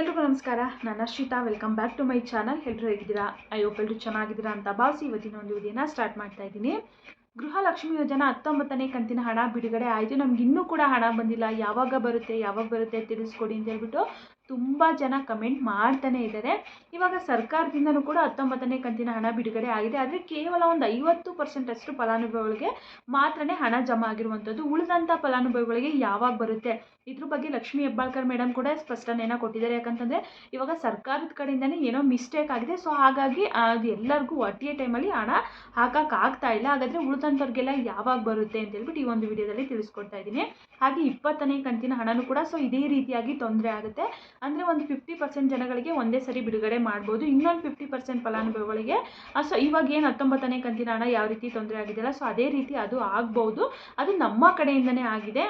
ಎಲ್ರಿಗೂ ನಮಸ್ಕಾರ. ನಾನು Ashrita welcome back to my channel ಎಲ್ಲರೂ ಹೇಗಿದ್ದೀರಾ? ಎಲ್ಲರೂ ಚೆನ್ನಾಗಿದ್ದೀರಾ ಅಂತ ಭಾವಿಸಿ ಇವತ್ತಿನ ಒಂದು ವಿಡಿಯೋನ ಸ್ಟಾರ್ಟ್ ಮಾಡ್ತಾ ಇದ್ದೀನಿ. ಗೃಹಲಕ್ಷ್ಮಿ ಯೋಜನಾ ಹತ್ತೊಂಬತ್ತನೇ ಕಂತಿನ ಹಣ ಬಿಡುಗಡೆ ಆಯಿತು. ನಮ್ಗೆ ಇನ್ನೂ ಕೂಡ ಹಣ ಬಂದಿಲ್ಲ. ಯಾವಾಗ ಬರುತ್ತೆ ಯಾವಾಗ ಬರುತ್ತೆ ತಿಳಿಸ್ಕೊಡಿ ಅಂತ ಹೇಳ್ಬಿಟ್ಟು ತುಂಬ ಜನ ಕಮೆಂಟ್ ಮಾಡ್ತಾನೆ ಇದ್ದಾರೆ. ಇವಾಗ ಸರ್ಕಾರದಿಂದಲೂ ಕೂಡ ಹತ್ತೊಂಬತ್ತನೇ ಕಂತಿನ ಹಣ ಬಿಡುಗಡೆ ಆಗಿದೆ. ಆದರೆ ಕೇವಲ ಒಂದು ಐವತ್ತು ಪರ್ಸೆಂಟ್ ಅಷ್ಟು ಫಲಾನುಭವಿಗಳಿಗೆ ಮಾತ್ರನೇ ಹಣ ಜಮಾ ಆಗಿರುವಂಥದ್ದು. ಉಳಿದಂಥ ಫಲಾನುಭವಿಗಳಿಗೆ ಯಾವಾಗ ಬರುತ್ತೆ? ಇದ್ರ ಬಗ್ಗೆ ಲಕ್ಷ್ಮಿ ಹೆಬ್ಬಾಳ್ಕರ್ ಮೇಡಮ್ ಕೂಡ ಸ್ಪಷ್ಟನೆಯನ್ನು ಕೊಟ್ಟಿದ್ದಾರೆ. ಯಾಕಂತಂದರೆ ಇವಾಗ ಸರ್ಕಾರದ ಕಡೆಯಿಂದನೇ ಏನೋ ಮಿಸ್ಟೇಕ್ ಆಗಿದೆ. ಸೊ ಹಾಗಾಗಿ ಅದು ಎಲ್ಲರಿಗೂ ಒಟ್ಟಿಗೆ ಟೈಮಲ್ಲಿ ಹಣ ಹಾಕೋಕ್ಕಾಗ್ತಾ ಇಲ್ಲ. ಹಾಗಾದರೆ ಉಳಿದಂಥವ್ರಿಗೆಲ್ಲ ಯಾವಾಗ ಬರುತ್ತೆ ಅಂತ ಹೇಳ್ಬಿಟ್ಟು ಈ ಒಂದು ವಿಡಿಯೋದಲ್ಲಿ ತಿಳಿಸ್ಕೊಡ್ತಾ ಇದ್ದೀನಿ. ಹಾಗೆ ಇಪ್ಪತ್ತನೇ ಕಂತಿನ ಹಣನೂ ಕೂಡ ಸೊ ಇದೇ ರೀತಿಯಾಗಿ ತೊಂದರೆ ಆಗುತ್ತೆ. ಅಂದರೆ ಒಂದು ಫಿಫ್ಟಿ ಪರ್ಸೆಂಟ್ ಜನಗಳಿಗೆ ಒಂದೇ ಸರಿ ಬಿಡುಗಡೆ ಮಾಡ್ಬೋದು. ಇನ್ನೊಂದು ಫಿಫ್ಟಿ ಪರ್ಸೆಂಟ್ ಫಲಾನುಭವಿಗಳಿಗೆ ಸೊ ಇವಾಗ ಏನು ಹತ್ತೊಂಬತ್ತನೇ ಕಂತಿನ ಹಣ ಯಾವ ರೀತಿ ತೊಂದರೆ ಆಗಿದೆಯಲ್ಲ ಸೊ ಅದೇ ರೀತಿ ಅದು ಆಗ್ಬೌದು. ಅದು ನಮ್ಮ ಕಡೆಯಿಂದನೇ ಆಗಿದೆ.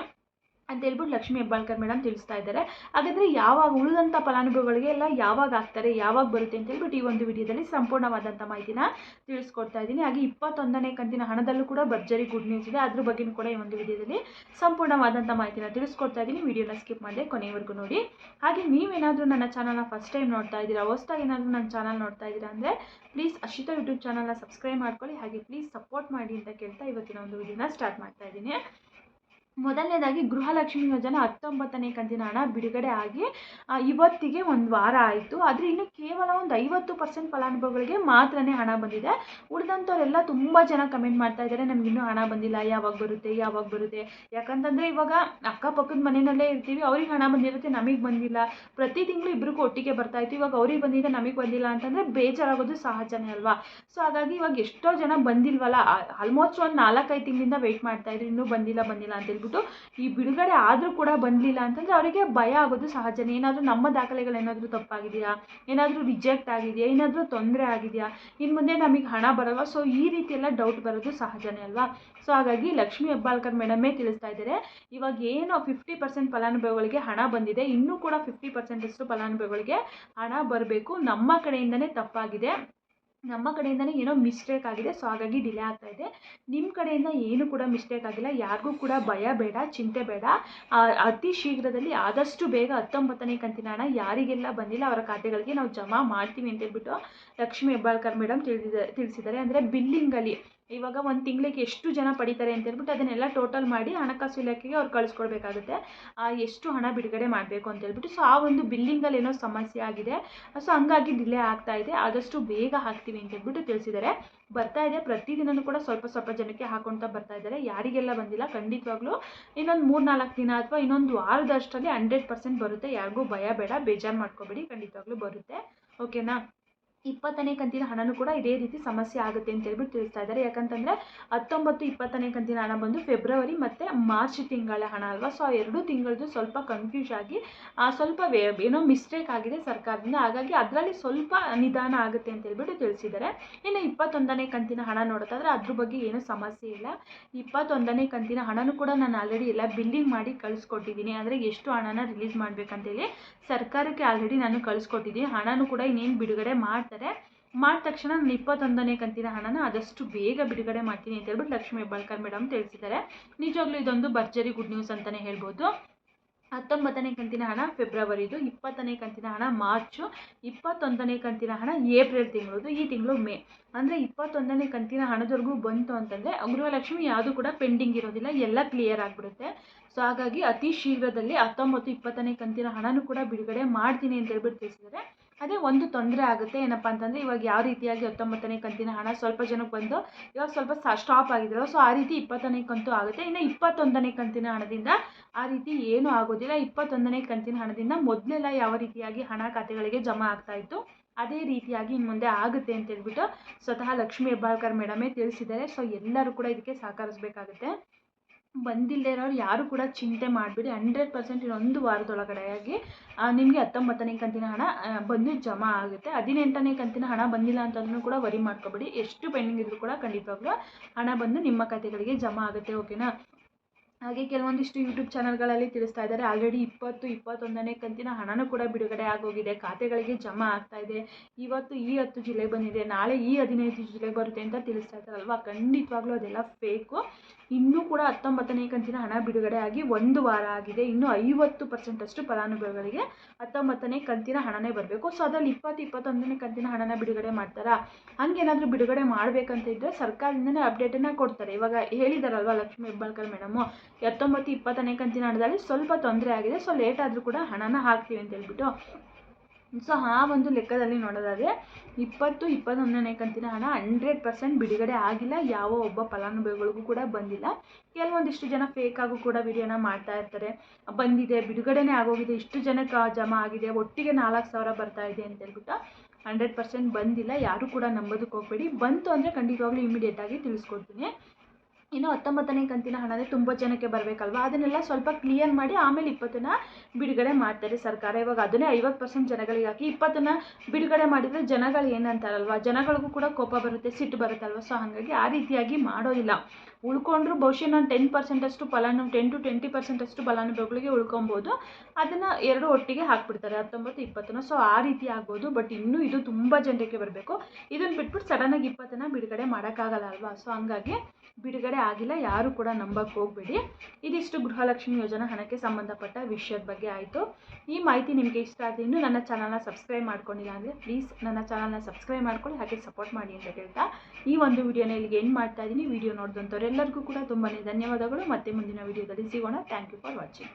ಅಂತ ಹೇಳ್ಬಿಟ್ಟು ಲಕ್ಷ್ಮೀ ಹೆಬ್ಬಾಳ್ಕರ್ ಮೇಡಮ್ ತಿಳಿಸ್ತಾ ಇದ್ದಾರೆ. ಹಾಗಾದರೆ ಯಾವಾಗ ಉಳಿದಂಥ ಫಲಾನುಭವಿಗಳಿಗೆ ಎಲ್ಲ ಯಾವಾಗ ಆಗ್ತಾರೆ, ಯಾವಾಗ ಬರುತ್ತೆ ಅಂತ ಹೇಳ್ಬಿಟ್ಟು ಈ ಒಂದು ವಿಡಿಯೋದಲ್ಲಿ ಸಂಪೂರ್ಣವಾದಂಥ ಮಾಹಿತಿನ ತಿಳಿಸ್ಕೊಡ್ತಾ ಇದ್ದೀನಿ. ಹಾಗೆ ಇಪ್ಪತ್ತೊಂದನೇ ಕಂತಿನ ಹಣದಲ್ಲೂ ಕೂಡ ಭರ್ಜರಿ ಗುಡ್ ನ್ಯೂಸ್ ಇದೆ. ಅದ್ರ ಬಗ್ಗೆನೂ ಕೂಡ ಈ ಒಂದು ವಿಡಿಯೋದಲ್ಲಿ ಸಂಪೂರ್ಣವಾದಂಥ ಮಾಹಿತಿನ ತಿಳಿಸ್ಕೊಡ್ತಾ ಇದ್ದೀನಿ. ವಿಡಿಯೋನ ಸ್ಕಿಪ್ ಮಾಡದೆ ಕೊನೆಯವರೆಗೂ ನೋಡಿ. ಹಾಗೆ ನೀವೇನಾದರೂ ನನ್ನ ಚಾನಲ್ನ ಫಸ್ಟ್ ಟೈಮ್ ನೋಡ್ತಾ ಇದ್ದೀರಾ, ಹೊಸ್ದಾಗಿ ಏನಾದರೂ ನನ್ನ ಚಾನಲ್ ನೋಡ್ತಾ ಇದ್ದೀರಾ ಅಂದರೆ ಪ್ಲೀಸ್ ಅಶಿತಾ ಯೂಟ್ಯೂಬ್ ಚಾನಲ್ನ ಸಬ್ಸ್ಕ್ರೈಬ್ ಮಾಡ್ಕೊಳ್ಳಿ. ಹಾಗೆ ಪ್ಲೀಸ್ ಸಪೋರ್ಟ್ ಮಾಡಿ ಅಂತ ಕೇಳ್ತಾ ಇವತ್ತಿನ ಒಂದು ವಿಡಿಯೋನ ಸ್ಟಾರ್ಟ್ ಮಾಡ್ತಾ ಇದ್ದೀನಿ. ಮೊದಲನೇದಾಗಿ ಗೃಹಲಕ್ಷ್ಮಿ ಯೋಜನೆ ಹತ್ತೊಂಬತ್ತನೇ ಕಂತಿನ ಹಣ ಬಿಡುಗಡೆ ಆಗಿ ಇವತ್ತಿಗೆ ಒಂದು ವಾರ ಆಯಿತು. ಆದರೆ ಇನ್ನು ಕೇವಲ ಒಂದು ಐವತ್ತು ಪರ್ಸೆಂಟ್ ಫಲಾನುಭವಿಗಳಿಗೆ ಮಾತ್ರನೇ ಹಣ ಬಂದಿದೆ. ಉಳಿದಂಥವರೆಲ್ಲ ತುಂಬ ಜನ ಕಮೆಂಟ್ ಮಾಡ್ತಾ ಇದ್ದಾರೆ, ನಮ್ಗೆ ಇನ್ನೂ ಹಣ ಬಂದಿಲ್ಲ, ಯಾವಾಗ ಬರುತ್ತೆ ಯಾವಾಗ ಬರುತ್ತೆ? ಯಾಕಂತಂದರೆ ಇವಾಗ ಅಕ್ಕಪಕ್ಕದ ಮನೆಯಲ್ಲೇ ಇರ್ತೀವಿ, ಅವ್ರಿಗೆ ಹಣ ಬಂದಿರುತ್ತೆ, ನಮಗೆ ಬಂದಿಲ್ಲ. ಪ್ರತಿ ತಿಂಗಳು ಇಬ್ಬರಿಗೂ ಒಟ್ಟಿಗೆ ಬರ್ತಾ ಇತ್ತು. ಇವಾಗ ಅವ್ರಿಗೆ ಬಂದಿದೆ ನಮಗೆ ಬಂದಿಲ್ಲ ಅಂತಂದರೆ ಬೇಜಾರಾಗೋದು ಸಹಜನೇ ಅಲ್ವಾ? ಸೊ, ಹಾಗಾಗಿ ಇವಾಗ ಎಷ್ಟೋ ಜನ ಬಂದಿಲ್ವಲ್ಲ ಆಲ್ಮೋಸ್ಟ್ ಒಂದು ನಾಲ್ಕೈದು ತಿಂಗಳಿಂದ ವೆಯ್ಟ್ ಮಾಡ್ತಾ ಇದ್ರು, ಇನ್ನೂ ಬಂದಿಲ್ಲ ಬಂದಿಲ್ಲ ಅಂತ ಹೇಳ್ಬಿಟ್ಟು ಈ ಬಿಡುಗಡೆ ಆದರೂ ಕೂಡ ಬಂದಲಿಲ್ಲ ಅಂತಂದರೆ ಅವರಿಗೆ ಭಯ ಆಗೋದು ಸಹಜನೇ. ಏನಾದರೂ ನಮ್ಮ ದಾಖಲೆಗಳು ಏನಾದರೂ ತಪ್ಪಾಗಿದೆಯಾ? ಏನಾದರೂ ರಿಜೆಕ್ಟ್ ಆಗಿದೆಯಾ? ಏನಾದರೂ ತೊಂದರೆ ಆಗಿದೆಯಾ? ಇನ್ನು ಮುಂದೆ ನಮಗೆ ಹಣ ಬರಲ್ವಾ? ಸೊ ಈ ರೀತಿ ಎಲ್ಲ ಡೌಟ್ ಬರೋದು ಸಹಜನೇ ಅಲ್ವಾ? ಸೊ ಹಾಗಾಗಿ ಲಕ್ಷ್ಮೀ ಹೆಬ್ಬಾಳ್ಕರ್ ಮೇಡಮೇ ತಿಳಿಸ್ತಾ ಇದ್ದಾರೆ, ಇವಾಗ ಏನು ಫಿಫ್ಟಿ ಪರ್ಸೆಂಟ್ ಫಲಾನುಭವಿಗಳಿಗೆ ಹಣ ಬಂದಿದೆ, ಇನ್ನೂ ಕೂಡ ಫಿಫ್ಟಿ ಪರ್ಸೆಂಟಷ್ಟು ಫಲಾನುಭವಿಗಳಿಗೆ ಹಣ ಬರಬೇಕು. ನಮ್ಮ ಕಡೆಯಿಂದನೇ ತಪ್ಪಾಗಿದೆ. ನಮ್ಮ ಕಡೆಯಿಂದನೇ ಏನೋ ಮಿಸ್ಟೇಕ್ ಆಗಿದೆ ಸೊ ಹಾಗಾಗಿ ಡಿಲೇ ಆಗ್ತಾ ಇದೆ. ನಿಮ್ಮ ಕಡೆಯಿಂದ ಏನು ಕೂಡ ಮಿಸ್ಟೇಕ್ ಆಗಿಲ್ಲ, ಯಾರಿಗೂ ಕೂಡ ಭಯ ಬೇಡ, ಚಿಂತೆ ಬೇಡ. ಅತಿ ಶೀಘ್ರದಲ್ಲಿ ಆದಷ್ಟು ಬೇಗ ಹತ್ತೊಂಬತ್ತನೇ ಕಂತಿನ ಹಣ ಯಾರಿಗೆಲ್ಲ ಬಂದಿಲ್ಲ ಅವರ ಖಾತೆಗಳಿಗೆ ನಾವು ಜಮಾ ಮಾಡ್ತೀವಿ ಅಂತ ಹೇಳ್ಬಿಟ್ಟು ಲಕ್ಷ್ಮೀ ಹೆಬ್ಬಾಳ್ಕರ್ ಮೇಡಮ್ ತಿಳಿದ ತಿಳಿಸಿದ್ದಾರೆ. ಅಂದರೆ ಬಿಲ್ಲಿಂಗಲ್ಲಿ ಇವಾಗ ಒಂದು ತಿಂಗಳಿಗೆ ಎಷ್ಟು ಜನ ಪಡೀತಾರೆ ಅಂತ ಹೇಳ್ಬಿಟ್ಟು ಅದನ್ನೆಲ್ಲ ಟೋಟಲ್ ಮಾಡಿ ಹಣಕಾಸು ಇಲಾಖೆಗೆ ಅವ್ರು ಕಳಿಸ್ಕೊಡ್ಬೇಕಾಗುತ್ತೆ. ಎಷ್ಟು ಹಣ ಬಿಡುಗಡೆ ಮಾಡಬೇಕು ಅಂತ ಹೇಳ್ಬಿಟ್ಟು ಸೊ ಆ ಒಂದು ಬಿಲ್ಲಿಂಗಲ್ಲಿ ಏನೋ ಸಮಸ್ಯೆ ಆಗಿದೆ. ಸೊ ಹಂಗಾಗಿ ಡಿಲೇ ಆಗ್ತಾ ಇದೆ. ಆದಷ್ಟು ಬೇಗ ಹಾಕ್ತೀವಿ ಅಂತ ಹೇಳ್ಬಿಟ್ಟು ತಿಳಿಸಿದ್ದಾರೆ. ಬರ್ತಾ ಇದೆ. ಪ್ರತಿದಿನವೂ ಕೂಡ ಸ್ವಲ್ಪ ಸ್ವಲ್ಪ ಜನಕ್ಕೆ ಹಾಕೊಳ್ತಾ ಬರ್ತಾ ಇದ್ದಾರೆ. ಯಾರಿಗೆಲ್ಲ ಬಂದಿಲ್ಲ, ಖಂಡಿತವಾಗ್ಲೂ ಇನ್ನೊಂದು ಮೂರು ನಾಲ್ಕು ದಿನ ಅಥವಾ ಇನ್ನೊಂದು ವಾರದಷ್ಟರಲ್ಲಿ ಹಂಡ್ರೆಡ್ ಪರ್ಸೆಂಟ್ ಬರುತ್ತೆ. ಯಾರಿಗೂ ಭಯ ಬೇಡ, ಬೇಜಾರು ಮಾಡ್ಕೋಬೇಡಿ, ಖಂಡಿತವಾಗ್ಲೂ ಬರುತ್ತೆ. ಓಕೆನಾ ಇಪ್ಪತ್ತನೇ ಕಂತಿನ ಹಣನೂ ಕೂಡ ಇದೇ ರೀತಿ ಸಮಸ್ಯೆ ಆಗುತ್ತೆ ಅಂತ ಹೇಳ್ಬಿಟ್ಟು ತಿಳಿಸ್ತಾ ಇದ್ದಾರೆ. ಯಾಕಂತಂದರೆ ಹತ್ತೊಂಬತ್ತು ಇಪ್ಪತ್ತನೇ ಕಂತಿನ ಹಣ ಬಂದು ಫೆಬ್ರವರಿ ಮತ್ತು ಮಾರ್ಚ್ ತಿಂಗಳ ಹಣ ಅಲ್ವಾ? ಸೊ ಆ ಎರಡು ತಿಂಗಳದ್ದು ಸ್ವಲ್ಪ ಕನ್ಫ್ಯೂಸ್ ಆಗಿ ಆ, ಸ್ವಲ್ಪ ಏನೋ ಮಿಸ್ಟೇಕ್ ಆಗಿದೆ ಸರ್ಕಾರದಿಂದ. ಹಾಗಾಗಿ ಅದರಲ್ಲಿ ಸ್ವಲ್ಪ ನಿಧಾನ ಆಗುತ್ತೆ ಅಂತ ಹೇಳ್ಬಿಟ್ಟು ತಿಳಿಸಿದ್ದಾರೆ. ಇನ್ನು ಇಪ್ಪತ್ತೊಂದನೇ ಕಂತಿನ ಹಣ ನೋಡೋದಾದ್ರೆ ಅದ್ರ ಬಗ್ಗೆ ಏನೂ ಸಮಸ್ಯೆ ಇಲ್ಲ. ಇಪ್ಪತ್ತೊಂದನೇ ಕಂತಿನ ಹಣನೂ ಕೂಡ ನಾನು ಆಲ್ರೆಡಿ ಎಲ್ಲ ಬಿಲ್ಲಿಂಗ್ ಮಾಡಿ ಕಳಿಸ್ಕೊಟ್ಟಿದ್ದೀನಿ. ಅಂದರೆ ಎಷ್ಟು ಹಣನ ರಿಲೀಸ್ ಮಾಡಬೇಕಂತೇಳಿ ಸರ್ಕಾರಕ್ಕೆ ಆಲ್ರೆಡಿ ನಾನು ಕಳಿಸ್ಕೊಟ್ಟಿದ್ದೀನಿ. ಹಣನೂ ಕೂಡ ಇನ್ನೇನು ಬಿಡುಗಡೆ ಮಾಡ್ತಾರೆ ಮಾಡಿದ ತಕ್ಷಣ ನಾನು ಇಪ್ಪತ್ತೊಂದನೇ ಕಂತಿನ ಹಣನ ಆದಷ್ಟು ಬೇಗ ಬಿಡುಗಡೆ ಮಾಡ್ತೀನಿ ಅಂತ ಹೇಳ್ಬಿಟ್ಟು ಲಕ್ಷ್ಮೀ ಹೆಬ್ಬಾಳ್ಕರ್ ಮೇಡಮ್ ತಿಳಿಸಿದ್ದಾರೆ. ನಿಜವಾಗ್ಲೂ ಇದೊಂದು ಭರ್ಜರಿ ಗುಡ್ ನ್ಯೂಸ್ ಅಂತಲೇ ಹೇಳ್ಬೋದು. ಹತ್ತೊಂಬತ್ತನೇ ಕಂತಿನ ಹಣ ಫೆಬ್ರವರಿದು, ಇಪ್ಪತ್ತನೇ ಕಂತಿನ ಹಣ ಮಾರ್ಚು, ಇಪ್ಪತ್ತೊಂದನೇ ಕಂತಿನ ಹಣ ಏಪ್ರಿಲ್ ತಿಂಗಳದು, ಈ ತಿಂಗಳು ಮೇ. ಅಂದರೆ ಇಪ್ಪತ್ತೊಂದನೇ ಕಂತಿನ ಹಣದವರೆಗೂ ಬಂತು ಅಂತಂದರೆ ಗೃಹಲಕ್ಷ್ಮಿ ಯಾವುದು ಕೂಡ ಪೆಂಡಿಂಗ್ ಇರೋದಿಲ್ಲ, ಎಲ್ಲ ಕ್ಲಿಯರ್ ಆಗಿಬಿಡುತ್ತೆ. ಸೊ ಹಾಗಾಗಿ ಅತಿ ಶೀಘ್ರದಲ್ಲಿ ಹತ್ತೊಂಬತ್ತು, ಇಪ್ಪತ್ತನೇ ಕಂತಿನ ಹಣನೂ ಕೂಡ ಬಿಡುಗಡೆ ಮಾಡ್ತೀನಿ ಅಂತ ಹೇಳ್ಬಿಟ್ಟು ತಿಳಿಸಿದ್ದಾರೆ. ಅದೇ ಒಂದು ತೊಂದರೆ ಆಗುತ್ತೆ. ಏನಪ್ಪ ಅಂತಂದರೆ ಇವಾಗ ಯಾವ ರೀತಿಯಾಗಿ ಹತ್ತೊಂಬತ್ತನೇ ಕಂತಿನ ಹಣ ಸ್ವಲ್ಪ ಜನಕ್ಕೆ ಬಂದು ಇವಾಗ ಸ್ವಲ್ಪ ಸ್ಟಾಪ್ ಆಗಿದ್ರು ಸೊ ಆ ರೀತಿ ಇಪ್ಪತ್ತನೇ ಕಂತು ಆಗುತ್ತೆ. ಇನ್ನು ಇಪ್ಪತ್ತೊಂದನೇ ಕಂತಿನ ಹಣದಿಂದ ಆ ರೀತಿ ಏನೂ ಆಗೋದಿಲ್ಲ. ಇಪ್ಪತ್ತೊಂದನೇ ಕಂತಿನ ಹಣದಿಂದ ಮೊದಲೆಲ್ಲ ಯಾವ ರೀತಿಯಾಗಿ ಹಣ ಖಾತೆಗಳಿಗೆ ಜಮಾ ಆಗ್ತಾ ಇತ್ತು, ಅದೇ ರೀತಿಯಾಗಿ ಇನ್ನು ಮುಂದೆ ಆಗುತ್ತೆ ಅಂತ ಹೇಳ್ಬಿಟ್ಟು ಸ್ವತಃ ಲಕ್ಷ್ಮೀ ಹೆಬ್ಬಾಳ್ಕರ್ ಮೇಡಮೇ ತಿಳಿಸಿದ್ದಾರೆ. ಸೊ ಎಲ್ಲರೂ ಕೂಡ ಇದಕ್ಕೆ ಸಹಕರಿಸಬೇಕಾಗುತ್ತೆ. ಬಂದಿಲ್ಲದೆ ಇರೋರು ಯಾರು ಕೂಡ ಚಿಂತೆ ಮಾಡಬೇಡಿ. ಹಂಡ್ರೆಡ್ ಪರ್ಸೆಂಟ್ ಇನ್ನೊಂದು ವಾರದೊಳಗಡೆಯಾಗಿ ನಿಮಗೆ ಹತ್ತೊಂಬತ್ತನೇ ಕಂತಿನ ಹಣ ಬಂದು ಜಮಾ ಆಗುತ್ತೆ. ಹದಿನೆಂಟನೇ ಕಂತಿನ ಹಣ ಬಂದಿಲ್ಲ ಅಂತಂದ್ರೂ ಕೂಡ ವರಿ ಮಾಡ್ಕೋಬೇಡಿ. ಎಷ್ಟು ಪೆಂಡಿಂಗ್ ಇದ್ರೂ ಕೂಡ ಖಂಡಿತವಾಗ್ಲೂ ಹಣ ಬಂದು ನಿಮ್ಮ ಖಾತೆಗಳಿಗೆ ಜಮಾ ಆಗುತ್ತೆ, ಓಕೆನಾ? ಹಾಗೆ ಕೆಲವೊಂದಿಷ್ಟು ಯೂಟ್ಯೂಬ್ ಚಾನಲ್ಗಳಲ್ಲಿ ತಿಳಿಸ್ತಾ ಇದ್ದಾರೆ. ಆಲ್ರೆಡಿ ಇಪ್ಪತ್ತು, ಇಪ್ಪತ್ತೊಂದನೇ ಕಂತಿನ ಹಣನೂ ಕೂಡ ಬಿಡುಗಡೆ ಆಗೋಗಿದೆ. ಖಾತೆಗಳಿಗೆ ಜಮಾ ಆಗ್ತಾ ಇದೆ. ಇವತ್ತು ಈ ಹತ್ತು ಜುಲೈ ಬಂದಿದೆ. ನಾಳೆ ಈ ಹದಿನೈದು ಜುಲೈ ಬರುತ್ತೆ ಅಂತ ತಿಳಿಸ್ತಾ ಇದ್ದಾರಲ್ವಾ ಖಂಡಿತವಾಗ್ಲೂ ಅದೆಲ್ಲ ಫೇಕು ಇನ್ನೂ ಕೂಡ ಹತ್ತೊಂಬತ್ತನೇ ಕಂತಿನ ಹಣ ಬಿಡುಗಡೆ ಆಗಿ ಒಂದು ವಾರ ಆಗಿದೆ. ಇನ್ನೂ ಐವತ್ತು ಪರ್ಸೆಂಟಷ್ಟು ಫಲಾನುಭವಿಗಳಿಗೆ ಹತ್ತೊಂಬತ್ತನೇ ಕಂತಿನ ಹಣನೇ ಬರಬೇಕು. ಸೊ ಅದರಲ್ಲಿ ಇಪ್ಪತ್ತು, ಇಪ್ಪತ್ತೊಂದನೇ ಕಂತಿನ ಹಣನ ಬಿಡುಗಡೆ ಮಾಡ್ತಾರಾ? ಹಂಗೇನಾದರೂ ಬಿಡುಗಡೆ ಮಾಡಬೇಕಂತ ಇದ್ದರೆ ಸರ್ಕಾರದಿಂದನೇ ಅಪ್ಡೇಟನ್ನು ಕೊಡ್ತಾರೆ. ಇವಾಗ ಹೇಳಿದಾರಲ್ವ ಲಕ್ಷ್ಮೀ ಹೆಬ್ಬಾಳ್ಕರ್ ಮೇಡಮು ಹತ್ತೊಂಬತ್ತು ಇಪ್ಪತ್ತನೇ ಕಂತಿನ ಹಣದಲ್ಲಿ ಸ್ವಲ್ಪ ತೊಂದರೆ ಆಗಿದೆ. ಸೊ ಲೇಟ್ ಆದರೂ ಕೂಡ ಹಣನ ಹಾಕ್ತೀವಿ ಅಂತ ಹೇಳ್ಬಿಟ್ಟು. ಸೊ, ಆ ಒಂದು ಲೆಕ್ಕದಲ್ಲಿ ನೋಡೋದಾದರೆ, ಇಪ್ಪತ್ತು, ಇಪ್ಪತ್ತೊಂದನೇ ಕಂತಿನ ಹಣ ಹಂಡ್ರೆಡ್ ಪರ್ಸೆಂಟ್ ಬಿಡುಗಡೆ ಆಗಿಲ್ಲ. ಯಾವ ಒಬ್ಬ ಫಲಾನುಭವಿಗಳಿಗೂ ಕೂಡ ಬಂದಿಲ್ಲ. ಕೆಲವೊಂದಿಷ್ಟು ಜನ ಫೇಕಾಗೂ ಕೂಡ ವಿಡಿಯೋನ ಮಾಡ್ತಾ ಇರ್ತಾರೆ. ಬಂದಿದೆ, ಬಿಡುಗಡೆನೇ ಆಗೋಗಿದೆ, ಇಷ್ಟು ಜನಕ್ಕೆ ಜಮಾ ಆಗಿದೆ, ಒಟ್ಟಿಗೆ ನಾಲ್ಕು ಸಾವಿರ ಬರ್ತಾ ಇದೆ ಅಂತ ಹೇಳ್ಬಿಟ್ಟು ಹಂಡ್ರೆಡ್ ಪರ್ಸೆಂಟ್ ಬಂದಿಲ್ಲ. ಯಾರೂ ಕೂಡ ನಂಬೋದಕ್ಕೆ ಹೋಗಬೇಡಿ. ಬಂತು ಅಂದರೆ ಖಂಡಿತವಾಗ್ಲೂ ಇಮಿಡಿಯೇಟಾಗಿ ತಿಳಿಸ್ಕೊಡ್ತೀನಿ. ಇನ್ನು ಹತ್ತೊಂಬತ್ತನೇ ಕಂತಿನ ಹಣನೇ ತುಂಬ ಜನಕ್ಕೆ ಬರಬೇಕಲ್ವ? ಅದನ್ನೆಲ್ಲ ಸ್ವಲ್ಪ ಕ್ಲಿಯರ್ ಮಾಡಿ ಆಮೇಲೆ ಇಪ್ಪತ್ತನ್ನು ಬಿಡುಗಡೆ ಮಾಡ್ತಾರೆ ಸರ್ಕಾರ. ಇವಾಗ ಅದನ್ನೇ ಐವತ್ತು ಪರ್ಸೆಂಟ್ ಜನಗಳಿಗೆ ಹಾಕಿ ಇಪ್ಪತ್ತನ್ನು ಬಿಡುಗಡೆ ಮಾಡಿದರೆ ಜನಗಳು ಏನಂತಾರಲ್ವ? ಜನಗಳಿಗೂ ಕೂಡ ಕೋಪ ಬರುತ್ತೆ, ಸಿಟ್ಟು ಬರುತ್ತಲ್ವ? ಸೊ ಹಾಗಾಗಿ ಆ ರೀತಿಯಾಗಿ ಮಾಡೋದಿಲ್ಲ. ಉಳ್ಕೊಂಡ್ರು ಬಹುಶಃ ನಾನು ಟೆನ್ ಪರ್ಸೆಂಟಷ್ಟು ಫಲಾನು ಟೆನ್ ಟು ಟ್ವೆಂಟಿ ಪರ್ಸೆಂಟಷ್ಟು ಫಲಾನುಭವಿಗಳಿಗೆ ಉಳ್ಕೊಬೋದು. ಅದನ್ನು ಎರಡು ಒಟ್ಟಿಗೆ ಹಾಕ್ಬಿಡ್ತಾರೆ, ಹತ್ತೊಂಬತ್ತು, ಇಪ್ಪತ್ತನ್ನು. ಸೊ ಆ ರೀತಿ ಆಗ್ಬೋದು. ಬಟ್ ಇನ್ನೂ ಇದು ತುಂಬ ಜನರಿಗೆ ಬರಬೇಕು. ಇದನ್ನು ಬಿಟ್ಬಿಟ್ಟು ಸಡನ್ನಾಗಿ ಇಪ್ಪತ್ತನ್ನು ಬಿಡುಗಡೆ ಮಾಡೋಕ್ಕಾಗಲ್ಲ ಅಲ್ವಾ? ಸೊ ಹಂಗಾಗಿ ಬಿಡುಗಡೆ ಆಗಿಲ್ಲ. ಯಾರು ಕೂಡ ನಂಬಕ್ಕೆ ಹೋಗಬೇಡಿ. ಇದಿಷ್ಟು ಗೃಹಲಕ್ಷ್ಮಿ ಯೋಜನಾ ಹಣಕ್ಕೆ ಸಂಬಂಧಪಟ್ಟ ವಿಷಯದ ಬಗ್ಗೆ ಆಯಿತು. ಈ ಮಾಹಿತಿ ನಿಮಗೆ ಇಷ್ಟ ಆದರೆ ಇನ್ನೂ ನನ್ನ ಚಾನಲ್ನ ಸಬ್ಸ್ಕ್ರೈಬ್ ಮಾಡ್ಕೊಂಡಿಲ್ಲ ಅಂದರೆ ಪ್ಲೀಸ್ ನನ್ನ ಚಾನಲ್ನ ಸಬ್ಸ್ಕ್ರೈಬ್ ಮಾಡ್ಕೊಳ್ಳಿ, ಹಾಗೆ ಸಪೋರ್ಟ್ ಮಾಡಿ ಅಂತ ಹೇಳ್ತಾ ಈ ಒಂದು ವಿಡಿಯೋನ ಇಲ್ಲಿಗೆ ಏನು ಮಾಡ್ತಾ ಇದ್ದೀನಿ. ವಿಡಿಯೋ ನೋಡಿದಂಥವ್ರೆಲ್ಲರಿಗೂ ಕೂಡ ತುಂಬಾ ಧನ್ಯವಾದಗಳು. ಮತ್ತೆ ಮುಂದಿನ ವಿಡಿಯೋದಲ್ಲಿ ಸಿಗೋಣ. Thank you for watching